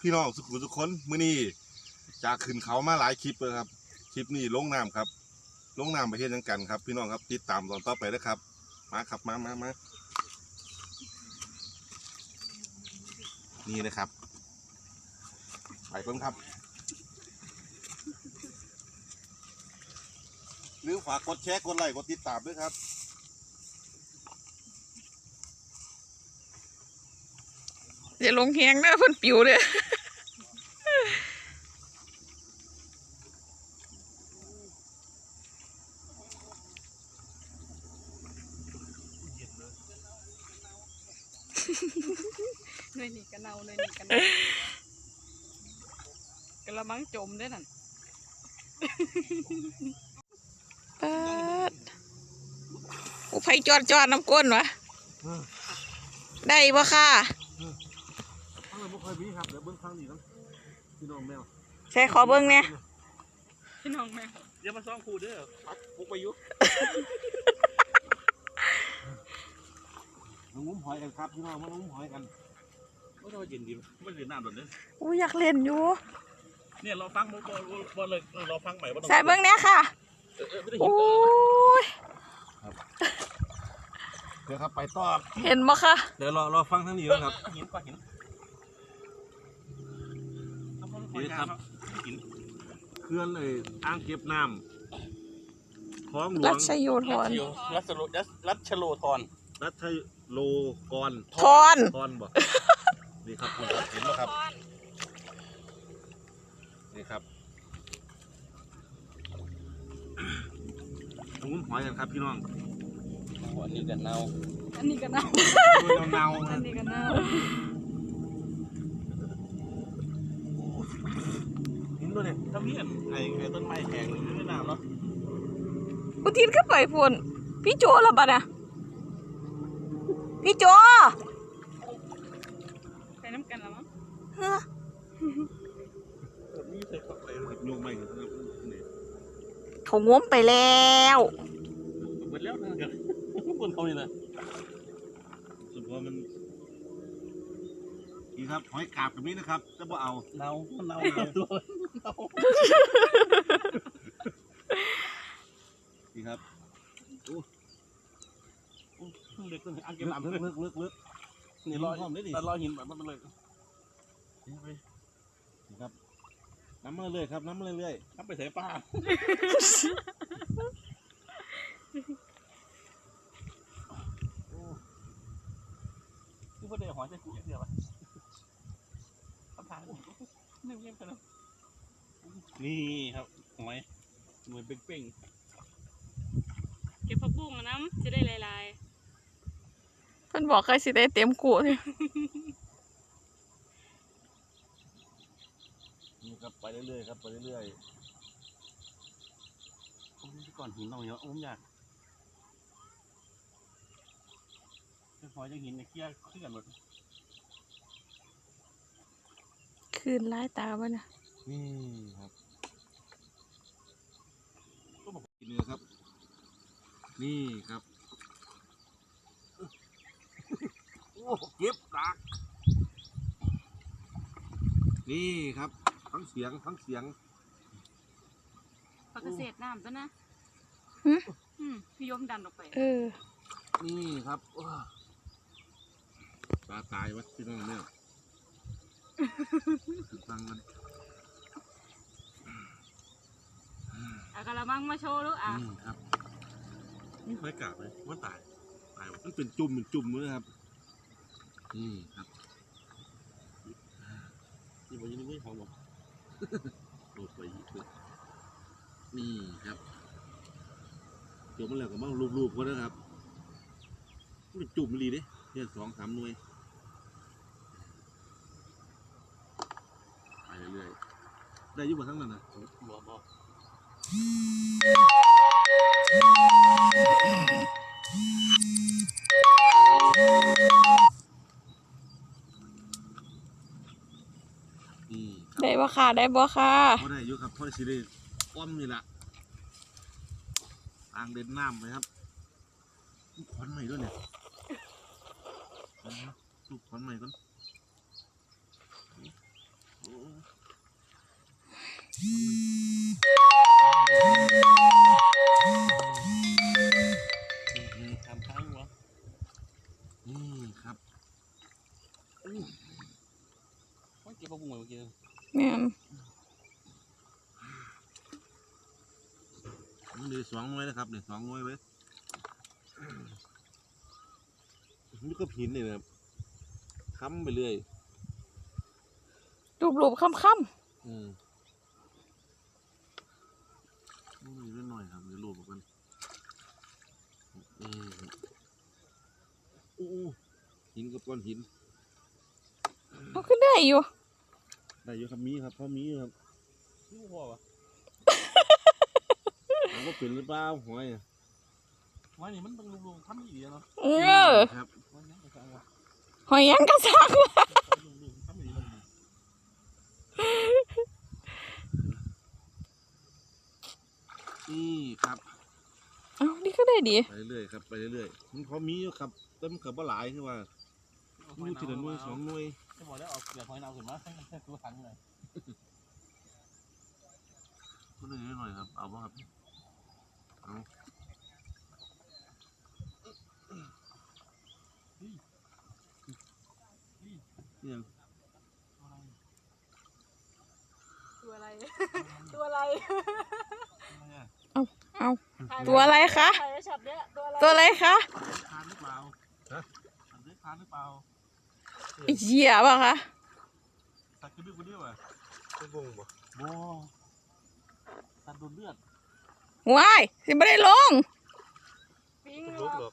พี่น้องสุขุมทุกคนมื้อนี้จากขึ้นเขามาหลายคลิปเลยครับ คลิปนี้ลงน้ำครับ ลงน้ำปเฮ็ดหยังกันครับ พี่น้องครับติดตามตอนต่อไปนะครับ มาครับมามามานี่นะครับ ไปเพิ่มครับหรือฝากกดแชร์กดไลค์กดติดตามด้วยครับ อย่าลงแหงนะเพิ่นปิวเด้อหน่วยนี่กระเนาหน่วยนี่กระเนากระมังจมได้อนั่นเปิดโอ้ไผจอดจอดน้ำก้นวะได้บ่ค่ะข้างใน บ่ค่อยมีครับเดี๋ยวเบิ้งข้างนี้ต้องพี่น้องแมวใช่ขอเบิ่งเนี่ยพี่น้องแม่อย่ามาซ่องครูเด้อปักปุกไปอยุมางุ้มหอยกันครับพี่น้องมางุ้มหอยกันไม่ต้องเย็นดีไม่เรียนน้ำโดนเลยอู้อยากเล่นอยู่เนี่ยเราฟังบ่บ่บ่เลยเราฟังใหม่บ่ต้องใส่เบิ่งเนี่ยค่ะเออเออไม่ได้โอ้ยินยเดี๋ยวครับไปต่อเห็นบ่ค่ะเดี๋ยวรอรอฟังทั้งนี้ก่อนครับหินก็หิน นี่ครับหินเคลื่อนเลยอ่างเก็บน้ำคลองหลวรังชโยธรัรชโยรัชโลรัชรัชโลธรรัชโลกรทอนทอนบ่นี่ครับคุณครับเห็นไหมครับ นี่ครับมางุ้มหอยกันครับพี่น้องอันนี้กันเนาอันนี้กระเนาด้วยเนาๆอันะนนี้กระเนา เห็นด้วย เนี่ยถ้ามีอันไอ้ไอ้ต้นไม้แข็งไม่น้ำเนาะอุทิศขึ้นไปพุ่นพี่โจละบัดน่ะพี่โจไปน้ำกันแล้วมั้งเฮ้อนี่ใส่เข้าไปโยงไม่เห็นครับนี่เขางมไปแล้วหมดแล้วนะกันบนเขานี่นะ สุดพอมันนี่ ครับหอยกาบกับนี้นะครับจะบ่เอาเนาเนาเนานี่ครับเล็กตัวนี้อ่างเก็ลึบกน้ำลึเลยกลึกลึกนี่รอยแต่รอยหินแบบมันเลยนี่ครับน้ำมาเรื่อยครับน้ำมาเรื่อยถ้าไปใส่ป้าคือประเดี๋ยวหอยจะกูเดียวอะ คำถามนี่เงียบไปแล้วนี่ครับหอยเหมือนเป้งเก็บผักบุ้งมาน้ำจะได้ลายเพิ่นบอกใครสิได้เต็มกูเลยๆนี่ครับไปเรื่อยๆครับไปเรื่อยๆโอ้ยก่อนหินเราเยอะโอ้ยอยากหอยจะหินเนี่ยเคลียร์ขึ้นกันหมด คืนร้ายตาบ่น่ะๆนี่ครับกินเนื้อครับ นี่ครับโอ้เก็บดักนี่ครับทั้งเสียงทั้งเสียงๆผักเกษตรน้ำตัวนะอืมพี่ยมดันออกไป เออ นี่ครับว้าปลาตายวะพี่น้องเนี่ย ฟังมันเอากระมังมาโชว์ลูกอะนี่ครับนี่หอยกาบเลยว่าตายตายวะมันเป็นจุ่มเป็นจุ่มเลยครับนี่ครับนี่บอกยังไม่หอมหรอกโอ้สวยอีกเลยนี่ครับจุ่มมันแล้วก็มั่งรูปๆก็ได้ครับมันเป็นจุ่มรีเด้เนี่ยสองสามหน่วยไปเรื่อยๆ ได้อยุ่บนทั้งนั้นนะหัวบอนี่ครับได้บ่ค่ะ ได้บ่ค่ะ พอได้อยู่ครับพอได้สิได้อ้อมนี่แหละอ่างเด่นน้ำเลยครับลูกขอนใหม่ด้วยเนี่ยเอานะลูกขอนใหม่ก่อน ทำค้างวะนี่ครับว่าเก็บผักบุ้งเมื่อกี้แม่นนี่เหลือสองหน่วยนะครับเนี่ยวสองหน่วยไว้นี่ก็หินเลยนะครับค้ำไปเรื่อยรูปๆค่ำอืมนี่ มีเรื่องหน่อยครับเดี๋ยวรูปออกกันอืมโอ้โหหินกับก้อนหินๆมันขึ้นได้อยู่ ได้เยอะครับมีครับพอมีครับนี่พ่อวะถามว่าเป็นหรือเปล่าหอยอะว่านี่มันเป็นลุงๆทำดีเนาะเออครับวันนี้ก็สร้างวะหอยยังกระซังลุงๆทำดีมั นดีนี่ครับเอ้านี่ก็ได้ดี ไปเรื่อยๆครับไปเรื่อยๆมันพอมีอยู่ครับแต่มันกับว่าหลายคือว่ามีทีละหน่วยสองหน่วยจะบอกได้เอาเกลือหอยนางขึ้นมาตัวถังเลยก็เลยนิดหน่อยครับเอาป่ะครับเอาเนี่ยง ตัวอะไร ตัวอะไร ตัวอะไรคะใครจะฉับเนี้ยตัวอะไรตัวอะไรคะคานหรือเปล่าฮะทำได้คานหรือเปล่าไอ้เหี้ยป่ะคะสัตว์กระดึ๊บกระเดี่ยวอะเป็นวงบ่โบสัตว์โดนเลือดว้ายสิไม่ได้ลงปิ้งเป็นเหรลุกอหรอก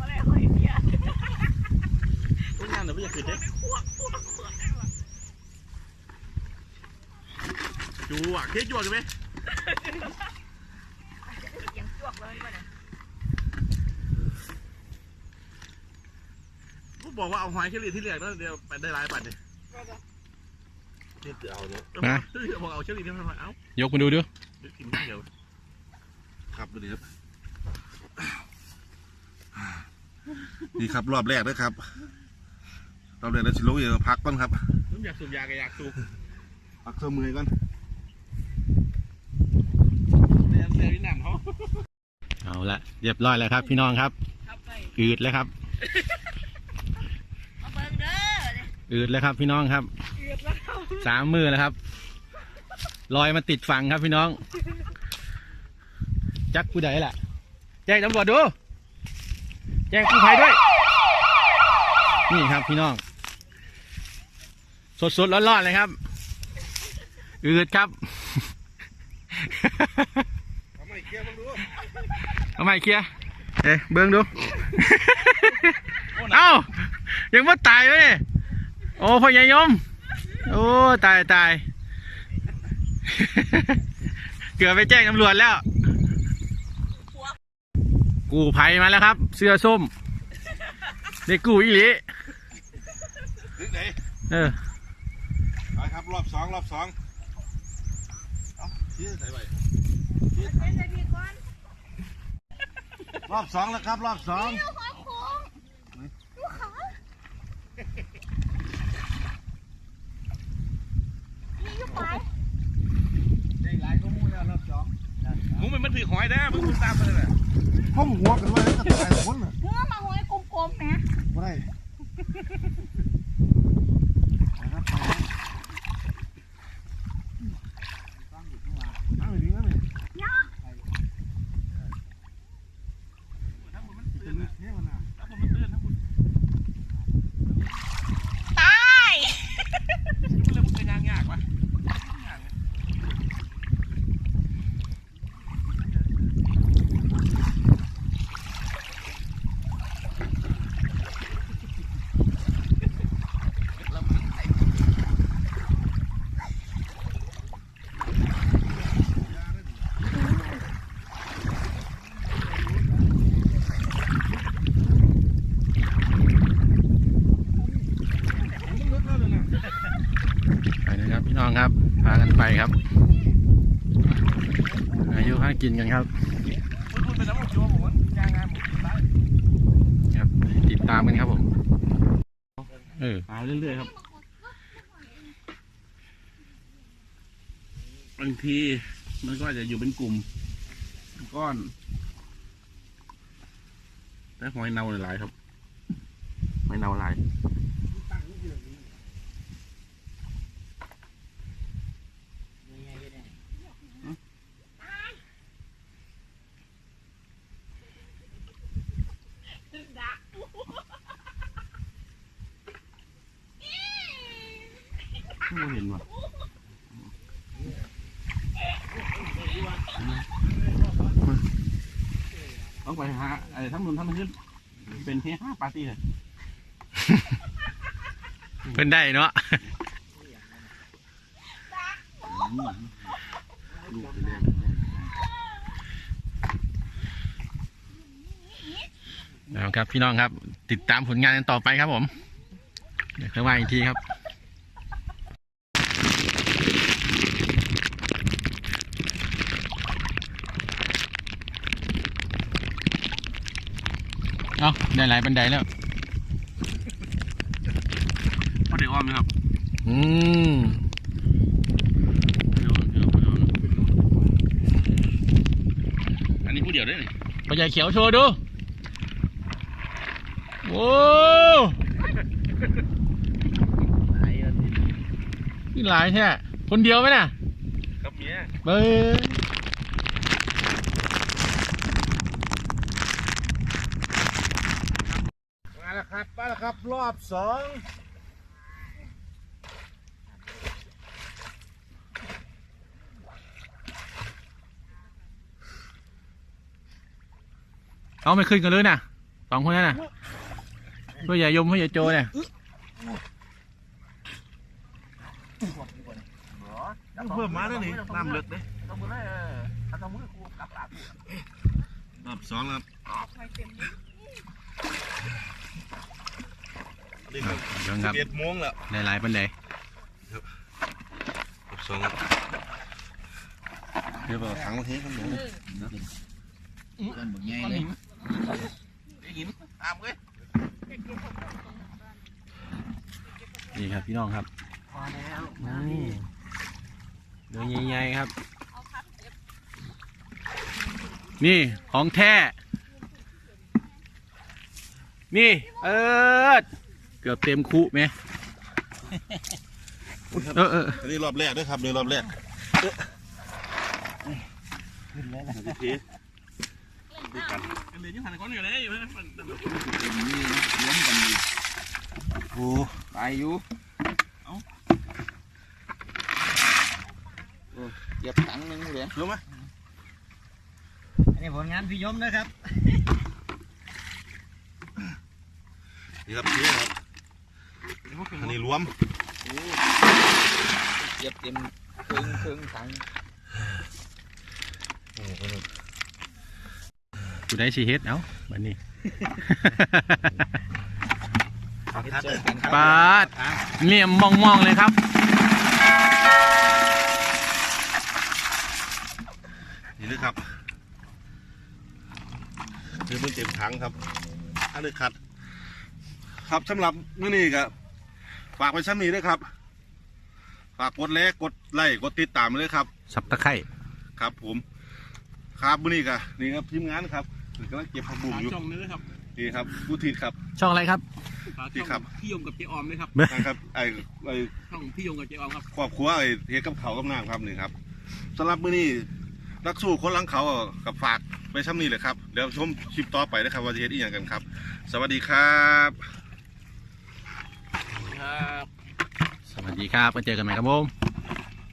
อะไรหอยเปียก ต้นงานเดี๋ยวไม่อยากขึ้นเด้จูอะเค้กจวกกันไหมยังจวกเลยป่ะเนี่ยกูบอกว่าเอาหอยเชอรี่ที่เหลือนั่นเดียวไปได้หลายบาทดินี่จะเอาเนี่ยนะบอกเอาเชอรี่ที่มันเอายกมาดูดูเดี๋ยวกินเดี๋ยวครับดูดิครับนี่ครับรอบแรกนะครับ รอบแรกแล้วชิโร่อย่าพักก่อนครับผมอยากสูบยาก็อยากสูบพักเสื้อมือก่อนเรียนเรียนที่หนังเขาเอาละเรียบร้อยแล้วครับ พี่น้องครับขับไปอืดแล้วครับเอาเบิ่งเด้ออืดแล้วครับ พี่น้องครับเกือบแล้วเขาสามมือแล้วครับลอยมาติดฝั่งครับพี่น้อง จักผู้ใดล่ะ แจ้งตำรวจดู แจ้งกู้ภัยด้วย นี่ครับพี่น้อง สดสดๆร้อนๆเลยครับอืดครับทำไมเคลียร์มาดูเอาใหม่เคลียร์เอ้ยเบิ้งดู เอ้า ยังว่าตายเว้ยโอ้พ่อใหญ่ยม โอ้ตายตายเกือบไปแจ้งตำรวจแล้ว กูภัยมาแล้วครับ เสื้อส้มเด็กกูอีหลีถึงไหนเออไป ครับรอบสองรอบสองเอาชี้ใส่ไว้รอบสองแล้วครับ รอบสองมึงมันถือหอยได้มึงตามไปเลยห้องหัวกันไว้แล้วก็ตายคนน่ะเนื้อมาหอยกลมๆนะบ่ได้ไปครับไปครับเอาไปดีนะเนี่ยเป็นเนี่ยมันน่ะ ถ้าผมมันเตือนถ้าคุณ ตาย มันเลยมึงจะยางยากวะ ไป นะครับ พี่น้องครับพากันไปครับ อายุครับากินกันครับครับติดตามกันครับผมเออปลาเรื่อยๆครับบางทีมันก็อาจจะอยู่เป็นกลุ่มก้อนแต่หอยเน่าหลายครับหอยเน่าหลาย ไม่เห็นว่ะ ต้องไปหาไอ้ทั้งนู้นทั้งนี้เป็นเฮฮาปาร์ตี้เลยเพิ่นได้เนาะลูกไปเล่นเอาครับพี่น้องครับ ติดตามผลงานกันต่อไปครับผม เดี๋ยวค่อยว่าอีกทีครับ เอาได้หลายบันไดแล้วพ่อเด็กอ้อมไหมครับ อืมเดี๋ยวเดี๋ยวเดี๋ยวอันนี้ผู้เดียวได้ไหมปลาใหญ่เขียวโชว์ดูโว้นี่หลายแท้คนเดียวไหมน่ะ ครับเมียเบ้ยมา แล้วครับมาแล้วครับ รอบสองเอาไม่ขึ้นกันเลยน่ะสองคนนั้นน่ะพ่อใหญ่ยมพ่อใหญ่โจเนี่ยเพิ่มมาแล้วนี่น้ำเลึกเด้ต้องมือเลยเออถ้าต้องมือกูกลับปากรอบสองแล้ว นี่ครับเดี๋ยวครับเจ็ดโมงแล้วได้หลายบันไดรอบสองแล้วเดี๋ยวเราถังมาเทกันหนูหินตามเว้ยนี่ครับพี่น้องครับพอแล้วนี่เนื้อใหญ่ๆครับ นี่ของแท้ นี่เออเกือบเต็มคุไหมเออเอออันนี้รอบแรกด้วยครับนี่รอบแรกขึ้นแล้วนะเทด้วยกันเหลืออยู่หันก้อนอยู่เลยอยู่นะมันโอ้ไปอยู่เก็บตังค์หนึงเลยรู้ไหมอันนี้ผลงานพี่ยมนะครับ นี่ครับเทครับอันนี้รวมเก็บเต็มครึ่งครึ่งตังค์กูได้ชีเฮ็ดเอ้าบันนี้เจอกันครับปาดเหลี่ยมมองๆเลยครับ นี่เลยครับนี่เพิ่งเต็มถังครับอันนี้ขัด ครับสำหรับมื้อนี้ก็ฝากไว้ชั้นนี้ด้วยครับ ฝากกดแลกกดไลค์กดติดตามเลยครับ สับตะไคร่ครับ ผม ครับมื้อนี้ก็นี่ครับทีมงานครับกำลังเก็บผักบุ้งอยู่จ่องเลยครับนี่ครับผู้ทีดครับ ช่องอะไรครับพี่ครับพี่ยมกับเจ๊ออมเลยครับนะครับไอ้ไอ้ช่องพี่ยมกับเจ๊ออมครับครอบครัวไอ้เฮ็ดกับเขาวกับน้ำครับนี่ครับสำหรับมื้อนี้นักสู้คนหลังเขาอะกับฝากไปช้ำนี้เลยครับ เดี๋ยวชมคลิปต่อไปนะครับว่าจะเฮ็ดอีหยังกันครับ สวัสดีครับครับ สวัสดีครับมาเจอกันใหม่ครับผม